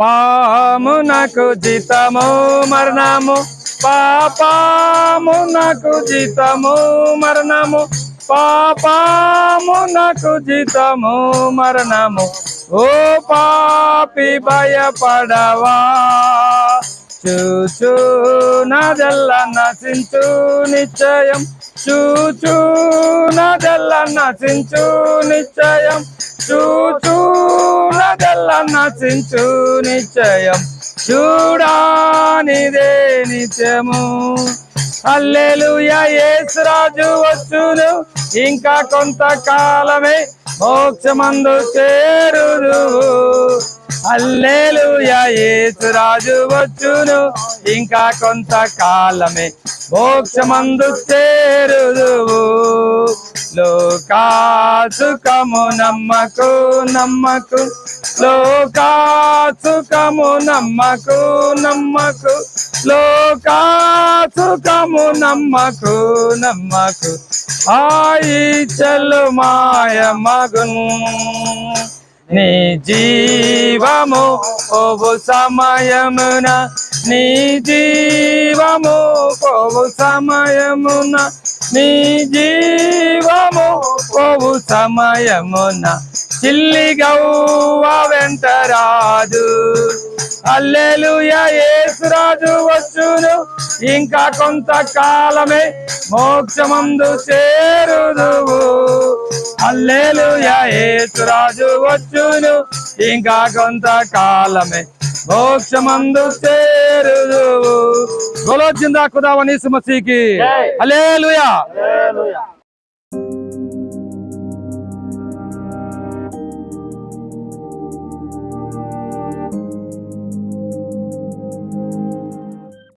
పాపమునకు జీతము మరణము. పాపమునకు జీతము మరణము. పాపమునకు జీతము మరణము. ఓ పాపి భయపడవా. చూచూ నాదెల్ల నశించు నిశ్చయం. చూచూ నాదెల్ల నశించు నిశ్చయం. చూచూ నశించు నిశ్చయం. చూడానిదే నిత్యము. అల్లెలుయా యేసురాజు వచ్చును. ఇంకా కొంతకాలమే మోక్షమందు చేరుదు అల్లెలుయా యేసురాజు వచ్చును. ఇంకా కొంతకాలమే మోక్షమందు చేరుదు లోకా సుఖము నమ్మకు నమ్మకు. లోకా సుఖము నమ్మకు నమ్మకు. లోకా సుఖము నమ్మకు నమ్మకు. ఆయి చలు మాయ మగును. నీ జీవము పోవు సమయమున నీ జీవము పోవు సమయమున నీ జీ సమయమున చిల్లిగవ్వ వెంట రాదు అల్లెలుయా యేసురాజు వచ్చును. ఇంకా కొంతకాలమే మోక్షమందు చేరుదువు. అల్లెలుయా యేసురాజు వచ్చును. ఇంకా కొంతకాలమే మోక్షమందు చేరుదువు. గొలోచిందా ఖుదావని సుమసీకి అల్లెలుయా.